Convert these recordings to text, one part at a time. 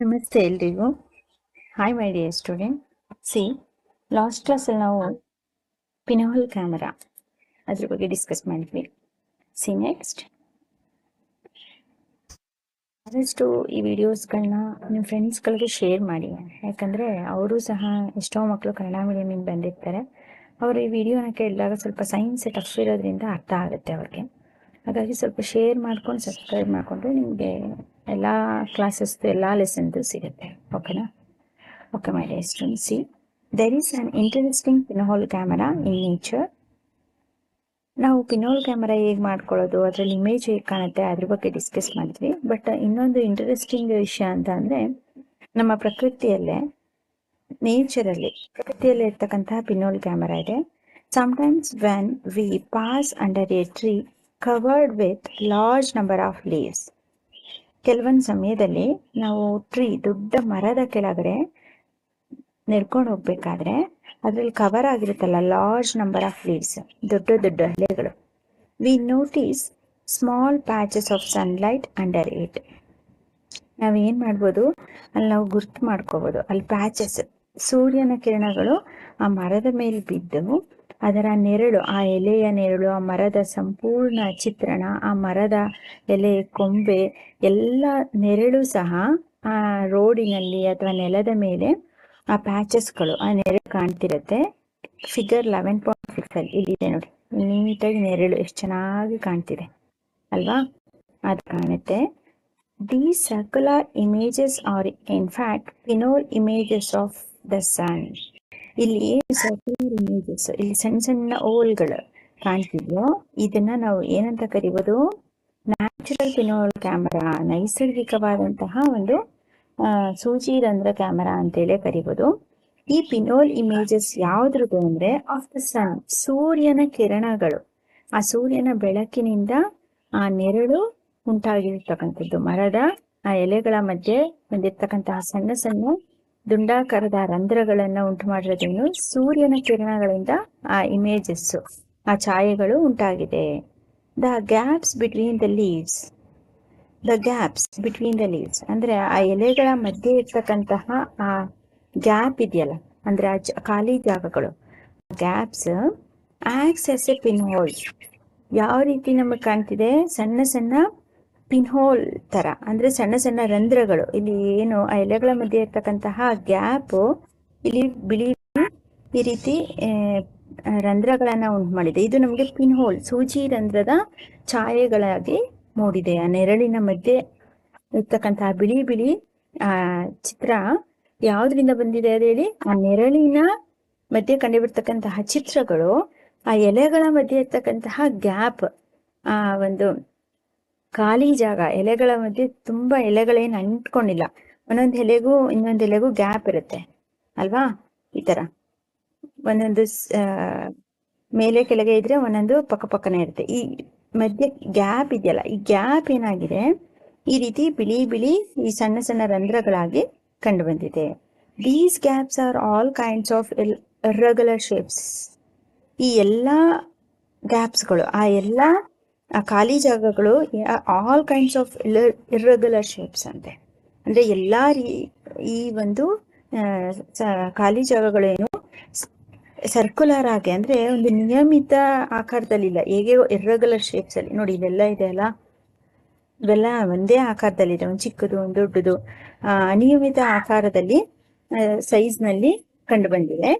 ನಮಸ್ತೆ ಎಲ್ರಿಗೂ hi my dear students last ಕ್ಲಾಸಲ್ಲಿ ನಾವು ಪಿನೋಲ್ ಕ್ಯಾಮರಾ ಅದ್ರ ಬಗ್ಗೆ ಡಿಸ್ಕಸ್ ಮಾಡಿದ್ವಿ ಸಿ ನೆಕ್ಸ್ಟ್ ಆದಷ್ಟು ಈ ವಿಡಿಯೋಸ್ಗಳನ್ನ ನಿಮ್ಮ ಫ್ರೆಂಡ್ಸ್ಗಳಿಗೆ ಶೇರ್ ಮಾಡಿ ಯಾಕಂದರೆ ಅವರು ಸಹ ಎಷ್ಟೋ ಮಕ್ಕಳು ಕನ್ನಡ ಮೀಡಿಯಮಿಂದ ಬಂದಿರ್ತಾರೆ ಅವರು ಈ ವಿಡಿಯೋನ ಕೇಳಿದಾಗ ಸ್ವಲ್ಪ ಸೈನ್ಸ್ ಟಫ್ ಇರೋದ್ರಿಂದ ಅರ್ಥ ಆಗುತ್ತೆ ಅವ್ರಿಗೆ ಹಾಗಾಗಿ ಸ್ವಲ್ಪ ಶೇರ್ ಮಾಡ್ಕೊಂಡು ಸಬ್ಸ್ಕ್ರೈಬ್ ಮಾಡಿಕೊಂಡ್ರೆ ನಿಮಗೆ ಎಲ್ಲ ಕ್ಲಾಸಸ್ದು ಎಲ್ಲ ಲೆಸನ್ದು ಸಿಗುತ್ತೆ. ಓಕೆನಾ okay my dear students there is an interesting pinhole camera in nature ನಾವು ಪಿನೋಲ್ ಕ್ಯಾಮರಾ ಹೇಗೆ ಮಾಡ್ಕೊಳ್ಳೋದು, ಅದರಲ್ಲಿ ಇಮೇಜ್ ಹೇಗೆ ಕಾಣುತ್ತೆ, ಅದ್ರ ಬಗ್ಗೆ ಡಿಸ್ಕಸ್ ಮಾಡಿದ್ವಿ. ಬಟ್ ಇನ್ನೊಂದು ಇಂಟ್ರೆಸ್ಟಿಂಗ್ ವಿಷಯ ಅಂತ ಅಂದರೆ, ನಮ್ಮ ಪ್ರಕೃತಿಯಲ್ಲೇ ನೇಚರಲ್ಲಿ ಪ್ರಕೃತಿಯಲ್ಲಿ ಇರ್ತಕ್ಕಂತಹ ಪಿನೋಲ್ ಕ್ಯಾಮರಾ ಇದೆ. Sometimes when we pass under a tree covered with large number of leaves ಕೆಲವೊಂದು ಸಮಯದಲ್ಲಿ ನಾವು ಟ್ರೀ ದೊಡ್ಡ ಮರದ ಕೆಳಗಡೆ ನಡ್ಕೊಂಡು ಹೋಗ್ಬೇಕಾದ್ರೆ ಅದ್ರಲ್ಲಿ ಕವರ್ ಆಗಿರುತ್ತಲ್ಲ ಲಾರ್ಜ್ ನಂಬರ್ ಆಫ್ ಲೀವ್ಸ್ ದೊಡ್ಡ ದೊಡ್ಡ ಎಲೆಗಳು we notice small patches of sunlight under it ನಾವು ಏನು ಮಾಡ್ಬೋದು? ಅಲ್ಲಿ ನಾವು ಗುರ್ತು ಮಾಡ್ಕೋಬೋದು. ಅಲ್ಲಿ ಪ್ಯಾಚಸ್ ಸೂರ್ಯನ ಕಿರಣಗಳು ಆ ಮರದ ಮೇಲೆ ಬಿದ್ದು ಅದರ ನೆರಳು, ಆ ಎಲೆಯ ನೆರಳು, ಆ ಮರದ ಸಂಪೂರ್ಣ ಚಿತ್ರಣ, ಆ ಮರದ ಎಲೆ, ಕೊಂಬೆ, ಎಲ್ಲ ನೆರಳು ಸಹ ಆ ರೋಡಿನಲ್ಲಿ ಅಥವಾ ನೆಲದ ಮೇಲೆ ಆ ಪ್ಯಾಚಸ್ಗಳು, ಆ ನೆರಳು ಕಾಣ್ತಿರತ್ತೆ. ಫಿಗರ್ ಲೆವೆನ್ ಪಾಯಿಂಟ್ ಸಿಕ್ಸ್ ಅಲ್ಲಿ ಇಲ್ಲಿದೆ ನೋಡಿ. ನೀಟಾಗಿ ನೆರಳು ಎಷ್ಟು ಚೆನ್ನಾಗಿ ಕಾಣ್ತಿದೆ. ಅಲ್ವಾ? ಅದು ಕಾಣುತ್ತೆ. The circular images are in fact images of the sun ಇಲ್ಲಿ ಸರ್ಕ್ಯುಲರ್ ಇಮೇಜಸ್ ಇಲ್ಲಿ ಸಣ್ಣ ಸಣ್ಣ ಓಲ್ಗಳು ಕಾಣ್ತಿದ್ಯೋ? ಇದನ್ನ ನಾವು ಏನಂತ ಕರಿಬೋದು? ನ್ಯಾಚುರಲ್ ಪಿನೋಲ್ ಕ್ಯಾಮರಾ ನೈಸರ್ಗಿಕವಾದಂತಹ ಒಂದು ಸೂಜಿ ರಂಧ್ರ ಕ್ಯಾಮರಾ ಅಂತೇಳಿ ಕರಿಬೋದು. ಈ ಪಿನೋಲ್ ಇಮೇಜಸ್ ಯಾವ್ದ್ರದ್ದು ಅಂದ್ರೆ ಆಫ್ ದ ಸನ್ ಸೂರ್ಯನ ಕಿರಣಗಳು. ಆ ಸೂರ್ಯನ ಬೆಳಕಿನಿಂದ ಆ ನೆರಳು ಉಂಟಾಗಿರ್ತಕ್ಕಂಥದ್ದು. ಮರದ ಆ ಎಲೆಗಳ ಮಧ್ಯೆ ಬಂದಿರ್ತಕ್ಕಂತಹ ಸಣ್ಣ ಸಣ್ಣ ದುಂಡಾಕಾರದ ರಂಧ್ರಗಳನ್ನ ಉಂಟು ಮಾಡಿರೋದೇನು ಸೂರ್ಯನ ಕಿರಣಗಳಿಂದ ಆ ಇಮೇಜಸ್ ಆ ಛಾಯೆಗಳು ಉಂಟಾಗಿದೆ. The gaps between the leaves the gaps between the leaves ಅಂದ್ರೆ ಆ ಎಲೆಗಳ ಮಧ್ಯೆ ಇರ್ತಕ್ಕಂತಹ ಆ ಗ್ಯಾಪ್ ಇದೆಯಲ್ಲ, ಅಂದ್ರೆ ಆ ಖಾಲಿ ಜಾಗಗಳು. Gaps acts as a pinhole ಯಾವ ರೀತಿ ನಮಗೆ ಕಾಣ್ತಿದೆ? ಸಣ್ಣ ಸಣ್ಣ ಪಿನ್ ಹೋಲ್ ತರ, ಅಂದ್ರೆ ಸಣ್ಣ ಸಣ್ಣ ರಂಧ್ರಗಳು. ಇಲ್ಲಿ ಏನು, ಆ ಎಲೆಗಳ ಮಧ್ಯೆ ಇರ್ತಕ್ಕಂತಹ ಗ್ಯಾಪ್, ಇಲ್ಲಿ ಬಿಳಿ ಈ ರೀತಿ ರಂಧ್ರಗಳನ್ನ ಉಂಟು ಮಾಡಿದೆ. ಇದು ನಮಗೆ ಪಿನ್ ಹೋಲ್ ಸೂಜಿ ರಂಧ್ರದ ಛಾಯೆಗಳಾಗಿ ಮೂಡಿದೆ. ಆ ನೆರಳಿನ ಮಧ್ಯೆ ಇರ್ತಕ್ಕಂತಹ ಬಿಳಿ ಬಿಳಿ, ಆ, ಚಿತ್ರ ಯಾವ್ದ್ರಿಂದ ಬಂದಿದೆ ಅದು ಹೇಳಿ? ಆ ನೆರಳಿನ ಮಧ್ಯೆ ಕಂಡುಬಿಡ್ತಕ್ಕಂತಹ ಚಿತ್ರಗಳು, ಆ ಎಲೆಗಳ ಮಧ್ಯೆ ಇರ್ತಕ್ಕಂತಹ ಗ್ಯಾಪ್, ಆ ಒಂದು ಖಾಲಿ ಜಾಗ, ಎಲೆಗಳ ಮಧ್ಯೆ ತುಂಬಾ ಎಲೆಗಳೇನು ಅಂಟ್ಕೊಂಡಿಲ್ಲ. ಒಂದೊಂದು ಎಲೆಗೂ, ಇನ್ನೊಂದು ಎಲೆಗೂ ಗ್ಯಾಪ್ ಇರುತ್ತೆ. ಅಲ್ವಾ? ಈ ತರ. ಒಂದೊಂದು ಮೇಲೆ ಕೆಳಗೆ ಇದ್ರೆ ಒಂದೊಂದು ಪಕ್ಕ ಪಕ್ಕನೆ ಇರುತ್ತೆ. ಈ ಮಧ್ಯೆ ಗ್ಯಾಪ್ ಇದೆಯಲ್ಲ, ಈ ಗ್ಯಾಪ್ ಏನಾಗಿದೆ? ಈ ರೀತಿ ಬಿಳಿ ಬಿಳಿ ಈ ಸಣ್ಣ ಸಣ್ಣ ರಂಧ್ರಗಳಾಗಿ ಕಂಡು ಬಂದಿದೆ these gaps are all kinds of irregular shapes ಈ ಎಲ್ಲ ಗ್ಯಾಪ್ಸ್ಗಳು ಆ ಎಲ್ಲ ಆ ಖಾಲಿ ಜಾಗಗಳು all kinds of irregular shapes ಅಂತೆ. ಅಂದ್ರೆ ಎಲ್ಲ ರೀ, ಈ ಒಂದು ಖಾಲಿ ಜಾಗಗಳೇನು ಸರ್ಕ್ಯುಲರ್ ಆಗಿ ಅಂದ್ರೆ ಒಂದು ನಿಯಮಿತ ಆಕಾರದಲ್ಲಿಲ್ಲ. ಹೇಗೆ ಇರ್ರೆಗ್ಯುಲರ್ ಶೇಪ್ಸ್ ಅಲ್ಲಿ, ನೋಡಿ ಇದೆಲ್ಲ ಇದೆ ಅಲ್ಲ? ಇವೆಲ್ಲ ಒಂದೇ ಆಕಾರದಲ್ಲಿದೆ. ಒಂದು ಚಿಕ್ಕದು, ಒಂದು ದೊಡ್ಡದು. ಅನಿಯಮಿತ ಆಕಾರದಲ್ಲಿ ಸೈಜ್ನಲ್ಲಿ ಕಂಡು ಬಂದಿದೆ.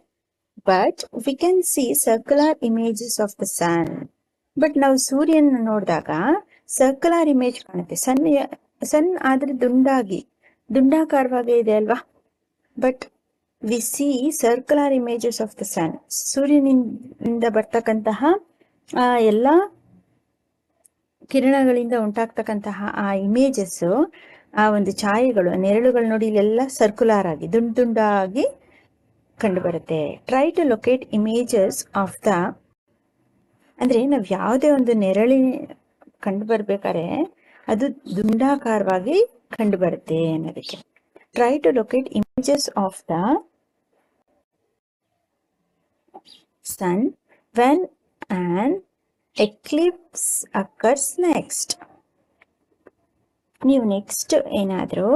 But we can see circular images of the sun but ನಾವು ಸೂರ್ಯನ ನೋಡಿದಾಗ ಸರ್ಕುಲರ್ ಇಮೇಜ್ ಕಾಣುತ್ತೆ. ಸಣ್ಣ ಸಣ್ಣ ಆದ್ರೆ ದುಂಡಾಗಿ, ದುಂಡಾಕಾರವಾಗಿ ಇದೆ ಅಲ್ವಾ? But we see circular images of the sun ಸೂರ್ಯನಿಂದ ಬರ್ತಕ್ಕಂತಹ, ಆ, ಎಲ್ಲ ಕಿರಣಗಳಿಂದ ಉಂಟಾಗ್ತಕ್ಕಂತಹ ಆ ಇಮೇಜಸ್ ಆ ಒಂದು ಛಾಯೆಗಳು, ನೆರಳುಗಳು ನೋಡಿ ಇಲ್ಲೆಲ್ಲ ಸರ್ಕ್ಯುಲಾರ್ ಆಗಿ, ದುಂಡು ದುಂಡಾಗಿ ಕಂಡುಬರುತ್ತೆ. Try to locate images of the ಅಂದ್ರೆ ನಾವು ಯಾವುದೇ ಒಂದು ನೆರಳಿ ಕಂಡು ಬರ್ಬೇಕಾದ್ರೆ ಅದು ದುಂಡಾಕಾರವಾಗಿ ಕಂಡು ಬರುತ್ತೆ ಅನ್ನೋದಕ್ಕೆ. Try to locate images of the sun when an eclipse occurs next ನೀವು ನೆಕ್ಸ್ಟ್ ಏನಾದರೂ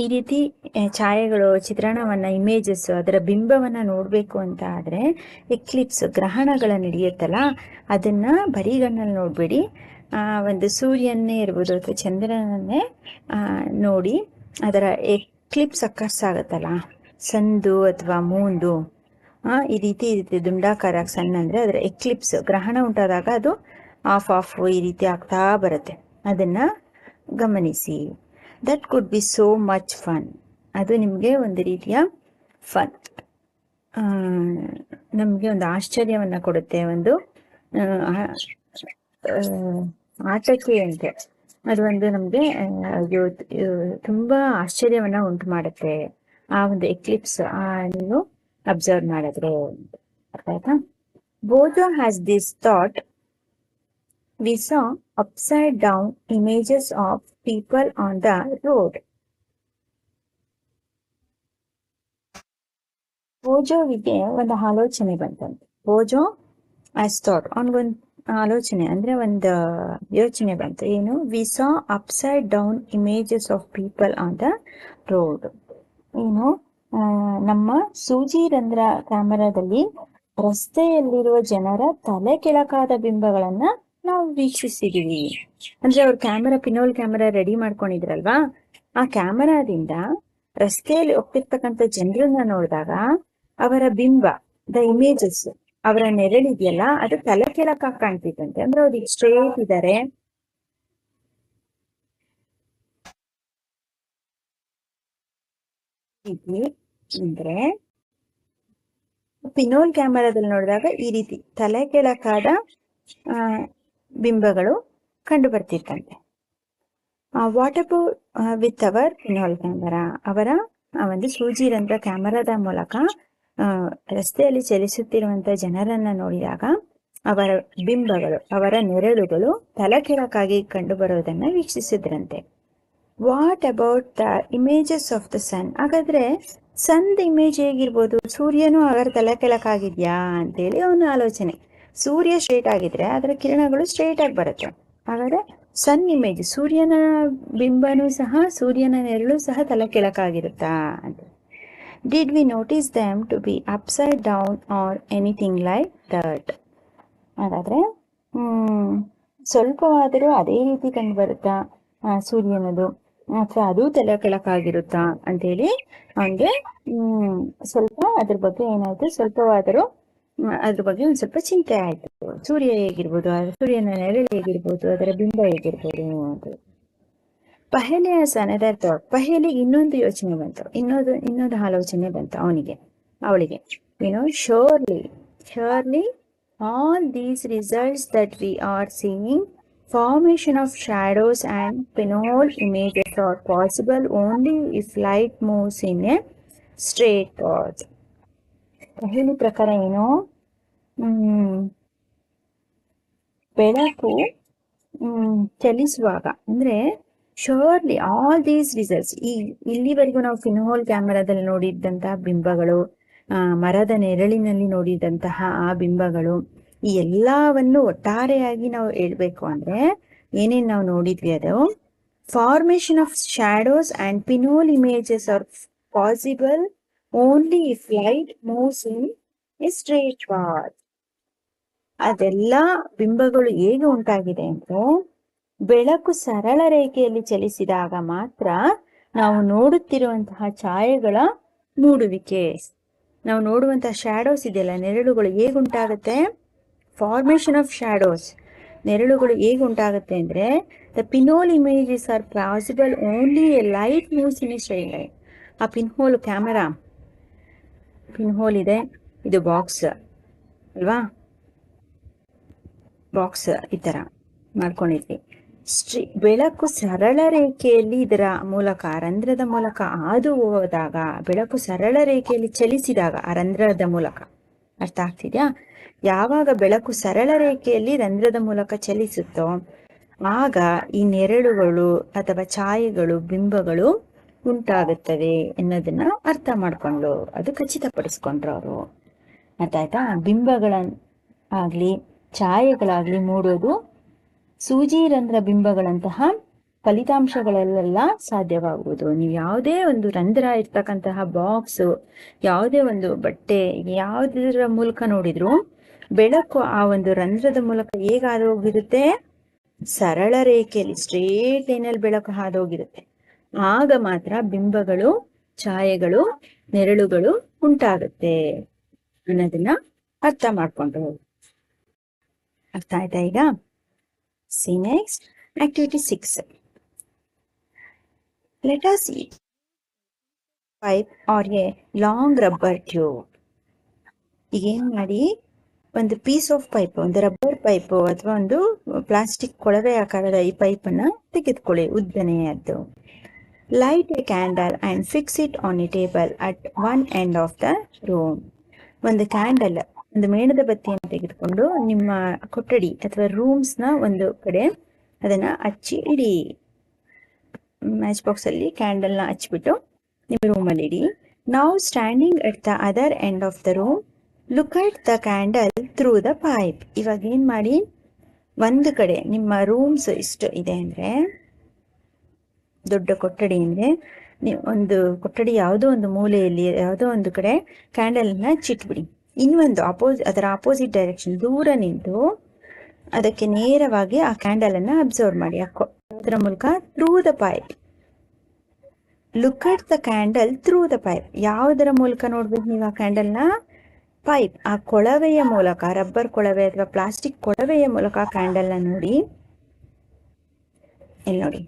ಈ ರೀತಿ ಛಾಯೆಗಳು, ಚಿತ್ರಣವನ್ನ ಇಮೇಜಸ್ ಅದರ ಬಿಂಬವನ್ನ ನೋಡ್ಬೇಕು ಅಂತ ಆದ್ರೆ ಎಕ್ಲಿಪ್ಸ್ ಗ್ರಹಣಗಳ ನಡೆಯುತ್ತಲ್ಲ, ಅದನ್ನ ಬರಿಗಣ್ಣಲ್ಲಿ ನೋಡ್ಬೇಡಿ. ಒಂದು ಸೂರ್ಯನ್ನೇ ಇರ್ಬೋದು ಅಥವಾ ಚಂದ್ರನನ್ನೇ ನೋಡಿ, ಅದರ ಎಕ್ಲಿಪ್ಸ್ ಅಕ್ಕರ್ಸ್ ಆಗುತ್ತಲ್ಲ ಸಂದು ಅಥವಾ ಮೂಂದು. ಈ ರೀತಿ ದುಂಡಾಕಾರ ಸಣ್ಣ ಅಂದ್ರೆ ಅದರ ಎಕ್ಲಿಪ್ಸ್ ಗ್ರಹಣ ಉಂಟಾದಾಗ ಅದು ಆಫ್ ಆಫ್, ಈ ರೀತಿ ಆಗ್ತಾ ಬರುತ್ತೆ. ಅದನ್ನ ಗಮನಿಸಿ. That could be so much fun ಅದು ನಿಮಗೆ ಒಂದು ರೀತಿಯ ಫನ್ ನಮಗೆ ಒಂದು ಆಶ್ಚರ್ಯವನ್ನು ಕೊಡುತ್ತೆ, ಒಂದು ಆಟಕ್ಕೆ ಅಂತೆ. ಅದು ಒಂದು ನಮಗೆ ತುಂಬ ಆಶ್ಚರ್ಯವನ್ನು ಉಂಟು ಮಾಡುತ್ತೆ. ಆ ಒಂದು ಎಕ್ಲಿಪ್ಸ್ ನೀವು ಅಬ್ಸರ್ವ್ ಮಾಡಿದ್ರೆ ಅರ್ಥ ಆಯ್ತಾ? Boojho has this thought we saw upside down images of people on the road. ಬೋಜೋವಿಗೆ ಒಂದು ಆಲೋಚನೆ ಬಂತಂತೆ. ಓಜೋ ಆಸ್ ಥಾಟ್ ಅವನಿಗೊಂದು ಆಲೋಚನೆ ಅಂದ್ರೆ ಒಂದು ಯೋಚನೆ ಬಂತು. ಏನು? We saw upside down images of people on the road ಏನು? ನಮ್ಮ ಸೂಜಿ ರಂಧ್ರ ಕ್ಯಾಮೆರಾದಲ್ಲಿ ರಸ್ತೆಯಲ್ಲಿರುವ ಜನರ ತಲೆ ಕೆಳಕಾದ ಬಿಂಬಗಳನ್ನ ನಾವು ವೀಕ್ಷಿಸಿದೀವಿ. ಅಂದ್ರೆ ಅವ್ರ ಕ್ಯಾಮೆರಾ ಪಿನೋಲ್ ಕ್ಯಾಮೆರಾ ರೆಡಿ ಮಾಡ್ಕೊಂಡಿದ್ರಲ್ವಾ? ಆ ಕ್ಯಾಮೆರಾದಿಂದ ರಸ್ತೆಯಲ್ಲಿ ಹೋಗ್ತಿರ್ತಕ್ಕಂಥ ಜನರನ್ನ ನೋಡಿದಾಗ ಅವರ ಬಿಂಬ ದ ಇಮೇಜಸ್ ಅವರ ನೆರಳಿದೆಯಲ್ಲ ಅದು ತಲೆ ಕೆಳಕಾಗಿ ಕಾಣ್ತಿದ್ದಂತೆ. ಅಂದ್ರೆ ಅವ್ರು ಸ್ಟ್ರೇಟ್ ಇದ್ದಾರೆ ಅಂದ್ರೆ ಪಿನೋಲ್ ಕ್ಯಾಮೆರಾದಲ್ಲಿ ನೋಡಿದಾಗ ಈ ರೀತಿ ತಲೆ ಕೆಳಕಾದ ಆ, ಬಿಂಬಗಳು ಕಂಡುಬರ್ತಿತ್ತಂತೆ what about with our pinhole camera ಅವರ ಒಂದು ಸೂಜಿ ರಂಧ್ರ ಕ್ಯಾಮೆರಾದ ಮೂಲಕ ರಸ್ತೆಯಲ್ಲಿ ಚಲಿಸುತ್ತಿರುವಂತ ಜನರನ್ನ ನೋಡಿದಾಗ, ಅವರ ಬಿಂಬಗಳು, ಅವರ ನೆರಳುಗಳು ತಲೆ ಕೆಳಕಾಗಿ ಕಂಡು ಬರುವುದನ್ನ ವೀಕ್ಷಿಸಿದ್ರಂತೆ. What about the images of the sun ಹಾಗಾದ್ರೆ ಸನ್ ಇಮೇಜ್ ಹೇಗಿರ್ಬೋದು? ಸೂರ್ಯನು ಅವರ ತಲೆ ಕೆಳಕಾಗಿದ್ಯಾ ಅಂತೇಳಿ ಅವನ ಆಲೋಚನೆ. ಸೂರ್ಯ ಸ್ಟ್ರೇಟ್ ಆಗಿದ್ರೆ ಅದರ ಕಿರಣಗಳು ಸ್ಟ್ರೇಟ್ ಆಗಿ ಬರುತ್ತೆ. ಹಾಗಾದ್ರೆ ಸನ್ ಇಮೇಜ್ ಸೂರ್ಯನ ಬಿಂಬನೂ ಸಹ, ಸೂರ್ಯನ ನೆರಳು ಸಹ ತಲೆ ಕೆಳಕಾಗಿರುತ್ತಾ ಅಂತ. Did we notice them to be upside down or anything like that ಹಾಗಾದ್ರೆ ಸ್ವಲ್ಪವಾದರೂ ಅದೇ ರೀತಿ ಕಂಡು ಬರುತ್ತಾ ಸೂರ್ಯನದು? ಅಥವಾ ಅದು ತಲೆ ಕೆಳಕಾಗಿರುತ್ತಾ ಅಂತೇಳಿ ಅವನಿಗೆ ಹ್ಮ್, ಸ್ವಲ್ಪ ಅದ್ರ ಬಗ್ಗೆ ಏನಾಯ್ತು? ಸ್ವಲ್ಪವಾದರೂ ಅದ್ರ ಬಗ್ಗೆ ಒಂದ್ ಸ್ವಲ್ಪ ಚಿಂತೆ ಆಯ್ತು. ಸೂರ್ಯ ಹೇಗಿರ್ಬೋದು ಸೂರ್ಯನ ನೆರಳು ಹೇಗಿರ್ಬೋದು, ಅದರ ಬಿಂಬ ಹೇಗಿರ್ಬೋದು ಅಂತ. ಪಹೆಲೆ ಅನದರ್ ಥಾಟ್ ಇನ್ನೊಂದು ಯೋಚನೆ ಬಂತು. ಇನ್ನೊಂದು ಇನ್ನೊಂದು ಆಲೋಚನೆ ಬಂತು ಅವನಿಗೆ, ಅವಳಿಗೆ. ಏನೋ surely surely all these results that we are seeing formation of shadows and pinhole images are possible only if light moves in a straight path. ಪಹಲಿ ಪ್ರಕಾರ ಏನು ಬೆಳಕು ಚಲಿಸುವಾಗ ಅಂದ್ರೆ ಶೋರ್ಲಿ ಆಲ್ ದೀಸ್ ರಿಸಲ್ಟ್ಸ್ ಈ, ಇಲ್ಲಿವರೆಗೂ ನಾವು ಫಿನ್ಹೋಲ್ ಕ್ಯಾಮೆರಾದಲ್ಲಿ ನೋಡಿದ್ದಂತಹ ಬಿಂಬಗಳು ಮರದ ನೆರಳಿನಲ್ಲಿ ನೋಡಿದಂತಹ ಆ ಬಿಂಬಗಳು, ಈ ಎಲ್ಲವನ್ನು ಒಟ್ಟಾರೆಯಾಗಿ ನಾವು ಹೇಳ್ಬೇಕು ಅಂದ್ರೆ ಏನೇನ್ ನಾವು ನೋಡಿದ್ವಿ ಅದು? Formation of shadows and pinhole images are possible only if light moves in a straight path ಅದೆಲ್ಲ ಬಿಂಬಗಳು ಹೇಗೆ ಉಂಟಾಗಿದೆ ಅಂದ್ರೆ ಬೆಳಕು ಸರಳ ರೇಖೆಯಲ್ಲಿ ಚಲಿಸಿದಾಗ ಮಾತ್ರ ನಾವು ನೋಡುತ್ತಿರುವಂತಹ ಛಾಯೆಗಳ ಮೂಡುವಿಕೆ. ನಾವು ನೋಡುವಂತಹ ಶ್ಯಾಡೋಸ್ ಇದೆಯಲ್ಲ, ನೆರಳುಗಳು ಹೇಗೆ ಉಂಟಾಗುತ್ತೆ? ಫಾರ್ಮೇಶನ್ ಆಫ್ ಶ್ಯಾಡೋಸ್ ನೆರಳುಗಳು ಹೇಗೆ ಉಂಟಾಗುತ್ತೆ ಅಂದರೆ the pinhole images are possible only a light moves in straight light ಆ ಪಿನ್ಹೋಲ್ ಕ್ಯಾಮರಾ ಪಿನ್ಹೋಲ್ ಇದೆ. ಇದು ಬಾಕ್ಸ್ ಅಲ್ವಾ? ಬಾಕ್ಸ್ ಈ ತರ ಮಾಡ್ಕೊಂಡಿದ್ವಿ. ಸ್ಟ್ರಿ, ಬೆಳಕು ಸರಳ ರೇಖೆಯಲ್ಲಿ ಇದರ ಮೂಲಕ, ರಂಧ್ರದ ಮೂಲಕ ಹಾದು ಹೋದಾಗ, ಬೆಳಕು ಸರಳ ರೇಖೆಯಲ್ಲಿ ಚಲಿಸಿದಾಗ, ಆ ರಂಧ್ರದ ಮೂಲಕ. ಅರ್ಥ ಆಗ್ತಿದ್ಯಾ? ಯಾವಾಗ ಬೆಳಕು ಸರಳ ರೇಖೆಯಲ್ಲಿ ರಂಧ್ರದ ಮೂಲಕ ಚಲಿಸುತ್ತೋ, ಆಗ ಈ ನೆರಳುಗಳು ಅಥವಾ ಛಾಯೆಗಳು, ಬಿಂಬಗಳು ಉಂಟಾಗುತ್ತವೆ ಎನ್ನೋದನ್ನ ಅರ್ಥ ಮಾಡ್ಕೊಂಡು ಅದು ಖಚಿತಪಡಿಸ್ಕೊಂಡ್ರು ಅವರು. ಅರ್ಥ ಆಯ್ತಾ ಬಿಂಬಗಳ ಆಗ್ಲಿ, ಛಾಯೆಗಳಾಗ್ಲಿ ಮೂಡೋದು ಸೂಜಿ ರಂಧ್ರ ಬಿಂಬಗಳಂತಹ ಫಲಿತಾಂಶಗಳಲ್ಲೆಲ್ಲ ಸಾಧ್ಯವಾಗುವುದು. ನೀವು ಯಾವುದೇ ಒಂದು ರಂಧ್ರ ಇರ್ತಕ್ಕಂತಹ ಬಾಕ್ಸ್, ಯಾವುದೇ ಒಂದು ಬಟ್ಟೆ ಯಾವುದರ ಮೂಲಕ ನೋಡಿದ್ರು ಬೆಳಕು ಆ ಒಂದು ರಂಧ್ರದ ಮೂಲಕ ಹೇಗೆ ಹೋಗಿರುತ್ತೆ? ಸರಳ ರೇಖೆಯಲ್ಲಿ ಸ್ಟ್ರೇಟ್ ಲೈನಲ್ಲಿ ಬೆಳಕು ಹಾದೋಗಿರುತ್ತೆ ಆಗ ಮಾತ್ರ ಬಿಂಬಗಳು, ಛಾಯೆಗಳು, ನೆರಳುಗಳು ಉಂಟಾಗುತ್ತೆ ಅನ್ನೋದನ್ನ ಅರ್ಥ ಮಾಡ್ಕೊಂಡು ಅರ್ಥ ಆಯ್ತಾ ಈಗ? See next activity six let us pipe or a long rubber tube tube. ಈಗ ಏನ್ ಮಾಡಿ? ಒಂದು ಪೀಸ್ ಆಫ್ ಪೈಪ್ ಒಂದು ರಬ್ಬರ್ ಪೈಪ್ ಅಥವಾ ಒಂದು ಪ್ಲಾಸ್ಟಿಕ್ ಕೊಳವೆ ಆಕಾರದ ಈ ಪೈಪ್ ಅನ್ನ ತೆಗೆದುಕೊಳ್ಳಿ, ಉದ್ದನೆಯದ್ದು. Light a candle and fix it on a table at one end of the room ಒಂದು ಕ್ಯಾಂಡಲ್ ಒಂದು ಮೇಣದ ಬತ್ತಿಯನ್ನು ತೆಗೆದುಕೊಂಡು ನಿಮ್ಮ ಕೊಠಡಿ ಅಥವಾ ರೂಮ್ಸ್ನ ಒಂದು ಕಡೆ ಅದನ್ನ ಹಚ್ಚಿ ಇಡಿ. ಮ್ಯಾಚ್ ಬಾಕ್ಸ್ ಅಲ್ಲಿ ಹಚ್ಚಿಬಿಟ್ಟು ನಿಮ್ಮ ರೂಮಲ್ಲಿ ಇಡಿ. ನಾವು standing at the other end of the room look at the candle through the pipe ಇವಾಗ ಏನು ಮಾಡಿ? ಒಂದು ಕಡೆ ನಿಮ್ಮ ರೂಮ್ಸ್ ಇಷ್ಟು ಇದೆ ಅಂದ್ರೆ ದೊಡ್ಡ ಕೊಠಡಿ ನೀವು ಒಂದು ಕೊಠಡಿ ಯಾವುದೋ ಒಂದು ಮೂಲೆಯಲ್ಲಿ, ಯಾವುದೋ ಒಂದು ಕಡೆ ಕ್ಯಾಂಡಲ್ನ ಚಿಟ್ಬಿಡಿ. ಇನ್ನೊಂದು ಅಪೋಸ್ ಅದರ ಅಪೋಸಿಟ್ ಡೈರೆಕ್ಷನ್ ದೂರ ನಿಂತು ಅದಕ್ಕೆ ನೇರವಾಗಿ ಆ ಕ್ಯಾಂಡಲ್ ಅನ್ನ ಅಬ್ಸರ್ವ್ ಮಾಡಿ. ಅದರ ಮೂಲಕ through the pipe look at the candle through the pipe ಯಾವುದರ ಮೂಲಕ ನೋಡ್ಬೇಕು ನೀವು ಆ ಕ್ಯಾಂಡಲ್ನ ಪೈಪ್ ಆ ಕೊಳವೆಯ ಮೂಲಕ ರಬ್ಬರ್ ಕೊಳವೆ ಅಥವಾ ಪ್ಲಾಸ್ಟಿಕ್ ಕೊಳವೆಯ ಮೂಲಕ ಕ್ಯಾಂಡಲ್ನ ನೋಡಿ. ಇಲ್ಲಿ ನೋಡಿ.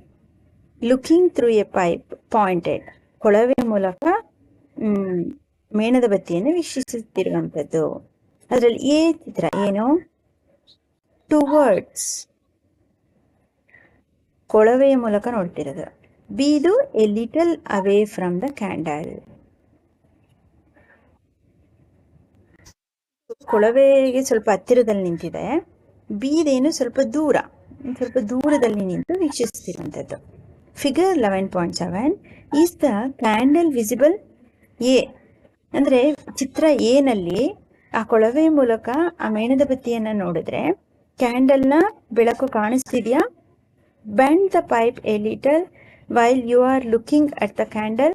Looking through a pipe pointed ಕೊಳವೆ ಮೂಲಕ ಮೇಣದ ಬತ್ತಿಯನ್ನು ವೀಕ್ಷಿಸುತ್ತಿರುವಂಥದ್ದು. ಅದರಲ್ಲಿ ಏ ಚಿತ್ರ ಏನು? ಟುವರ್ಡ್ಸ್ ಕೊಳವೆಯ ಮೂಲಕ ನೋಡ್ತಿರೋದು. ಬಿದು a little away from the candle. ಕೊಳವೆಗೆ ಸ್ವಲ್ಪ ಹತ್ತಿರದಲ್ಲಿ ನಿಂತಿದೆ. ಬೀದೇನು ಸ್ವಲ್ಪ ದೂರ, ಸ್ವಲ್ಪ ದೂರದಲ್ಲಿ ನಿಂತು ವೀಕ್ಷಿಸ್ತಿರುವಂಥದ್ದು figure eleven point seven is the candle visible a ಅಂದರೆ ಚಿತ್ರ ಎನಲ್ಲಿ ಆ ಕೊಳವೆ ಮೂಲಕ ಆ ಮೇಣದ ಬತ್ತಿಯನ್ನು ನೋಡಿದ್ರೆ ಕ್ಯಾಂಡಲ್ನ ಬೆಳಕು ಕಾಣಿಸ್ತಿದೆಯಾ? Bend the pipe a little while you are looking at the candle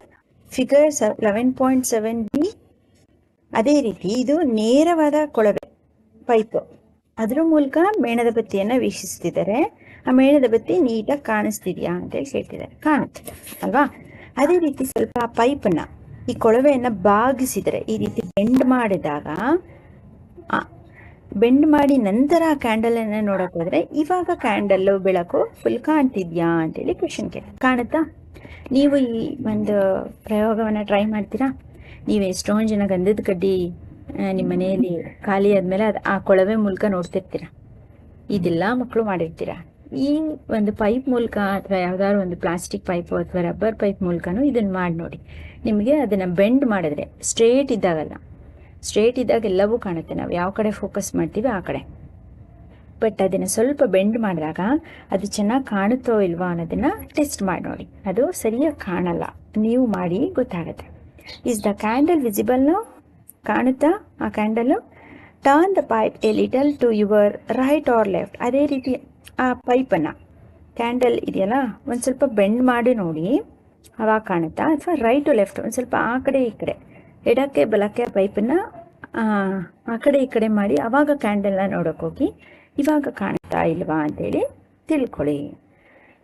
figure eleven point seven b ಅದೇ ರೀತಿ ಇದು ನೇರವಾದ ಕೊಳವೆ ಪೈಪ್ ಅದರ ಮೂಲಕ ಮೇಣದ ಬತ್ತಿಯನ್ನು ವೀಕ್ಷಿಸ್ತಿದ್ದಾರೆ. ಆ ಮೇಣದ ಬತ್ತಿ ನೀಟಾಗಿ ಕಾಣಿಸ್ತಿದ್ಯಾ ಅಂತೇಳಿ ಕೇಳ್ತಿದ್ದಾರೆ. ಕಾಣುತ್ತೆ. ಅಲ್ವಾ? ಅದೇ ರೀತಿ ಸ್ವಲ್ಪ ಆ ಪೈಪನ್ನ ಈ ಕೊಳವೆಯನ್ನ ಬಾಗಿಸಿದರೆ ಈ ರೀತಿ ಬೆಂಡ್ ಮಾಡಿದಾಗ ಬೆಂಡ್ ಮಾಡಿ ನಂತರ ಆ ಕ್ಯಾಂಡಲನ್ನು ನೋಡಕ್ ಹೋದ್ರೆ ಇವಾಗ ಕ್ಯಾಂಡಲ್ ಬೆಳಕು ಫುಲ್ ಕಾಣ್ತಿದ್ಯಾ ಅಂತೇಳಿ ಕ್ವೆಶನ್ ಕೇಳಿ ಕಾಣುತ್ತಾ? ನೀವು ಈ ಒಂದು ಪ್ರಯೋಗವನ್ನ ಟ್ರೈ ಮಾಡ್ತೀರಾ? ನೀವು ಎಷ್ಟೊಂದು ಜನ ಗಂಧದ ಕಡ್ಡಿ ನಿಮ್ಮ ಮನೆಯಲ್ಲಿ ಖಾಲಿ ಆದ್ಮೇಲೆ ಅದು ಆ ಕೊಳವೆ ಮೂಲಕ ನೋಡ್ತಿರ್ತೀರ? ಇದೆಲ್ಲ ಮಕ್ಕಳು ಮಾಡಿರ್ತೀರ? ಈ ಒಂದು ಪೈಪ್ ಮೂಲಕ ಅಥವಾ ಯಾವ್ದಾದ್ರು ಒಂದು ಪ್ಲಾಸ್ಟಿಕ್ ಪೈಪ್ ಅಥವಾ ರಬ್ಬರ್ ಪೈಪ್ ಮೂಲಕನೂ ಇದನ್ನು ಮಾಡಿ ನೋಡಿ. ನಿಮಗೆ ಅದನ್ನ ಬೆಂಡ್ ಮಾಡಿದ್ರೆ ಸ್ಟ್ರೇಟ್ ಇದ್ದಾಗಲ್ಲ. ಸ್ಟ್ರೇಟ್ ಇದ್ದಾಗ ಎಲ್ಲವೂ ಕಾಣುತ್ತೆ. ನಾವು ಯಾವ ಕಡೆ ಫೋಕಸ್ ಮಾಡ್ತೀವಿ ಆ ಕಡೆ. ಬಟ್ ಅದನ್ನು ಸ್ವಲ್ಪ ಬೆಂಡ್ ಮಾಡಿದಾಗ ಅದು ಚೆನ್ನಾಗಿ ಕಾಣುತ್ತೋ ಇಲ್ವಾ ಅನ್ನೋದನ್ನ ಟೆಸ್ಟ್ ಮಾಡಿ ನೋಡಿ. ಅದು ಸರಿಯಾಗಿ ಕಾಣಲ್ಲ. ನೀವು ಮಾಡಿ ಗೊತ್ತಾಗುತ್ತೆ. ಇಸ್ ದ ಕ್ಯಾಂಡಲ್ ವಿಸಿಬಲ್ನು ಕಾಣುತ್ತಾ? ಆ candle turn the pipe a little to your right or left ಅದೇ ರೀತಿ ಆ ಪೈಪನ್ನು, ಕ್ಯಾಂಡಲ್ ಇದೆಯಲ್ಲ, ಒಂದು ಸ್ವಲ್ಪ ಬೆಂಡ್ ಮಾಡಿ ನೋಡಿ, ಅವಾಗ ಕಾಣುತ್ತಾ? ಅಥವಾ ರೈಟ್ ಟು ಲೆಫ್ಟ್ ಒಂದು ಸ್ವಲ್ಪ ಆ ಕಡೆ ಈ ಕಡೆ, ಎಡಕ್ಕೆ ಬಲಕ್ಕೆ ಪೈಪನ್ನು, ಆ ಕಡೆ ಈ ಕಡೆ ಮಾಡಿ, ಅವಾಗ ಕ್ಯಾಂಡಲ್ನ ನೋಡೋಕೆ ಹೋಗಿ, ಇವಾಗ ಕಾಣುತ್ತಾ ಇಲ್ವಾ ಅಂತೇಳಿ ತಿಳ್ಕೊಳ್ಳಿ.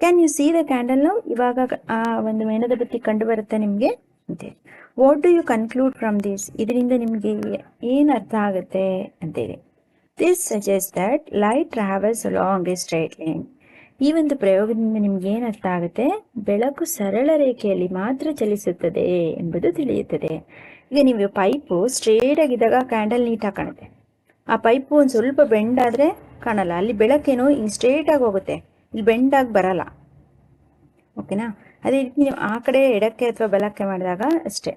Can you see the candle ಕ್ಯಾಂಡಲ್ನು ಇವಾಗ ಆ ಒಂದು ಮೇಣದ ಬತ್ತಿ ಕಂಡು ಬರುತ್ತೆ ನಿಮಗೆ? ಅಂತೇಳಿ what do you conclude from this ಇದರಿಂದ ನಿಮಗೆ ಏನು ಅರ್ಥ ಆಗುತ್ತೆ ಅಂತೇಳಿ. This suggest that light travels long a straight line ಈ ಒಂದು ಪ್ರಯೋಗದಿಂದ ನಿಮ್ಗೆ ಏನು ಅರ್ಥ ಆಗುತ್ತೆ? ಬೆಳಕು ಸರಳ ರೇಖೆಯಲ್ಲಿ ಮಾತ್ರ ಚಲಿಸುತ್ತದೆ ಎಂಬುದು ತಿಳಿಯುತ್ತದೆ. ಈಗ ನೀವು ಪೈಪು ಸ್ಟ್ರೇಟ್ ಆಗಿದ್ದಾಗ ಕ್ಯಾಂಡಲ್ ನೀಟಾಗಿ ಕಾಣುತ್ತೆ. ಆ ಪೈಪು ಒಂದು ಸ್ವಲ್ಪ ಬೆಂಡ್ ಆದರೆ ಕಾಣಲ್ಲ. ಅಲ್ಲಿ ಬೆಳಕೇನೋ ಹಿಂಗೆ ಸ್ಟ್ರೇಟ್ ಹೋಗುತ್ತೆ. ಇಲ್ಲಿ ಬೆಂಡ್ ಆಗಿ ಬರಲ್ಲ. ಓಕೆನಾ ಅದೇ ರೀತಿ ನೀವು ಆ ಕಡೆ ಎಡಕ್ಕೆ ಅಥವಾ ಬೆಳಕ್ಕೆ ಮಾಡಿದಾಗ ಅಷ್ಟೇ.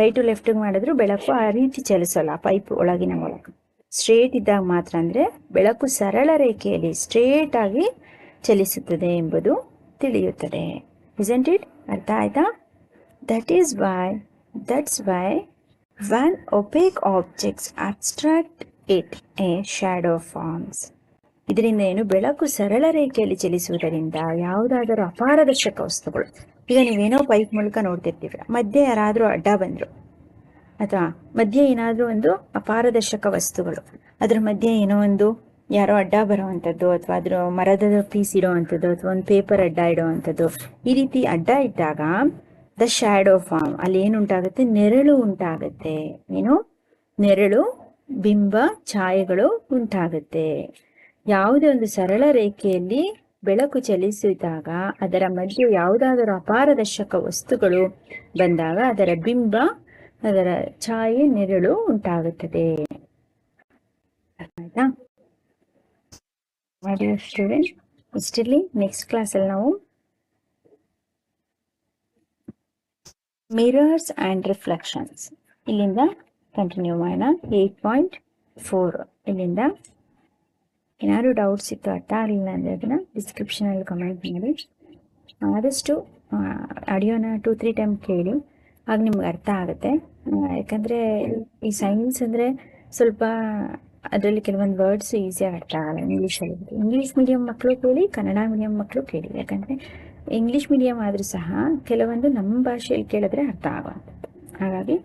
ರೈಟು ಲೆಫ್ಟಿಗೆ ಮಾಡಿದ್ರು ಬೆಳಕು ಆ ರೀತಿ ಚಲಿಸಲ್ಲ ಪೈಪ್ ಒಳಗಿನ ಮೂಲಕ. ಸ್ಟ್ರೇಟ್ ಇದ್ದಾಗ ಮಾತ್ರ ಅಂದರೆ ಬೆಳಕು ಸರಳ ರೇಖೆಯಲ್ಲಿ ಸ್ಟ್ರೇಟ್ ಆಗಿ ಚಲಿಸುತ್ತದೆ ಎಂಬುದು ತಿಳಿಯುತ್ತದೆ. ಇಸಂಟ್ ಇಟ್ ಅರ್ಥ ಆಯ್ತಾ? That is why that's why when opaque objects abstract it a shadow forms. ಇದರಿಂದ ಏನು? ಬೆಳಕು ಸರಳ ರೇಖೆಯಲ್ಲಿ ಚಲಿಸುವುದರಿಂದ ಯಾವುದಾದರೂ ಅಪಾರದರ್ಶಕ ವಸ್ತುಗಳು. ಈಗ ನೀವೇನೋ ಪೈಪ್ ಮೂಲಕ ನೋಡ್ತಿರ್ತೀವಿ ಮಧ್ಯೆ ಯಾರಾದರೂ ಅಡ್ಡ ಬಂದರು. ಅಥವಾ ಮಧ್ಯೆ ಏನಾದರೂ ಒಂದು ಅಪಾರದರ್ಶಕ ವಸ್ತುಗಳು. ಅದರ ಮಧ್ಯೆ ಏನೋ ಒಂದು ಯಾರೋ ಅಡ್ಡ ಬರೋವಂಥದ್ದು ಅಥವಾ ಅದರ ಮರದ ಪೀಸ್ ಇಡೋವಂಥದ್ದು ಅಥವಾ ಒಂದು ಪೇಪರ್ ಅಡ್ಡ ಇಡೋವಂಥದ್ದು. ಈ ರೀತಿ ಅಡ್ಡ ಇದ್ದಾಗ ದ ಶ್ಯಾಡೋ ಫಾರ್ಮ್ ಅಲ್ಲಿ ಏನು ಉಂಟಾಗುತ್ತೆ? ನೆರಳು ಉಂಟಾಗುತ್ತೆ. ಏನು? ನೆರಳು, ಬಿಂಬ, ಛಾಯೆಗಳು ಉಂಟಾಗುತ್ತೆ. ಯಾವುದೇ ಒಂದು ಸರಳ ರೇಖೆಯಲ್ಲಿ ಬೆಳಕು ಚಲಿಸಿದಾಗ ಅದರ ಮಧ್ಯೆ ಯಾವುದಾದರೂ ಅಪಾರದರ್ಶಕ ವಸ್ತುಗಳು ಬಂದಾಗ ಅದರ ಬಿಂಬ ಅದರ ಛಾಯೆ ನೆರಳು ಉಂಟಾಗುತ್ತದೆ. ಆಯ್ತಾ? ಸ್ಟೂಡೆಂಟ್ ಇಷ್ಟಿರಲಿ ನೆಕ್ಸ್ಟ್ ಕ್ಲಾಸಲ್ಲಿ ನಾವು ಮಿರರ್ಸ್ ಆ್ಯಂಡ್ ರಿಫ್ಲೆಕ್ಷನ್ಸ್ ಇಲ್ಲಿಂದ ಕಂಟಿನ್ಯೂ ಮಾಡೋಣ. ಏಯ್ಟ್ ಪಾಯಿಂಟ್ ಫೋರ್ ಇಲ್ಲಿಂದ ಏನಾದ್ರು ಡೌಟ್ಸ್ ಇತ್ತು ಅರ್ಥ ಆಗಲಿಲ್ಲ ಅಂದರೆ ಅದನ್ನು ಡಿಸ್ಕ್ರಿಪ್ಷನಲ್ಲಿ ಕಮೆಂಟ್ ಮಾಡಿ. ಆದಷ್ಟು ಆಡಿಯೋನ ಟೂ ತ್ರೀ ಟೈಮ್ ಕೇಳಿ. ಆಗ ನಿಮ್ಗೆ ಅರ್ಥ ಆಗುತ್ತೆ. ಯಾಕಂದರೆ ಈ ಸೈನ್ಸ್ ಅಂದರೆ ಸ್ವಲ್ಪ ಅದರಲ್ಲಿ ಕೆಲವೊಂದು ವರ್ಡ್ಸ್ ಈಸಿಯಾಗಿ ಅರ್ಥ ಆಗಲ್ಲ. ಇಂಗ್ಲೀಷಲ್ಲಿ ಇಂಗ್ಲೀಷ್ ಮೀಡಿಯಂ ಮಕ್ಕಳು ಕೇಳಿ, ಕನ್ನಡ ಮೀಡಿಯಂ ಮಕ್ಕಳು ಕೇಳಿ. ಯಾಕಂದರೆ ಇಂಗ್ಲೀಷ್ ಮೀಡಿಯಂ ಆದರೂ ಸಹ ಕೆಲವೊಂದು ನಮ್ಮ ಭಾಷೆಯಲ್ಲಿ ಕೇಳಿದ್ರೆ ಅರ್ಥ ಆಗುವಂಥದ್ದು ಹಾಗಾಗಿ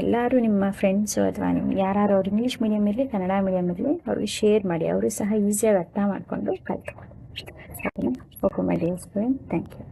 ಎಲ್ಲರೂ ನಿಮ್ಮ ಫ್ರೆಂಡ್ಸು ಅಥವಾ ನಿಮ್ಮ ಯಾರು ಅವ್ರು ಇಂಗ್ಲೀಷ್ ಮೀಡಿಯಂ ಇರಲಿ, ಕನ್ನಡ ಮೀಡಿಯಂ ಇರಲಿ, ಅವ್ರಿಗೆ ಶೇರ್ ಮಾಡಿ. ಅವರು ಸಹ ಈಸಿಯಾಗಿ ಅರ್ಥ ಮಾಡಿಕೊಂಡು ಕಲ್ತ್ಕೊಂಡು ಓಕೆನಾ okay my dear student thank you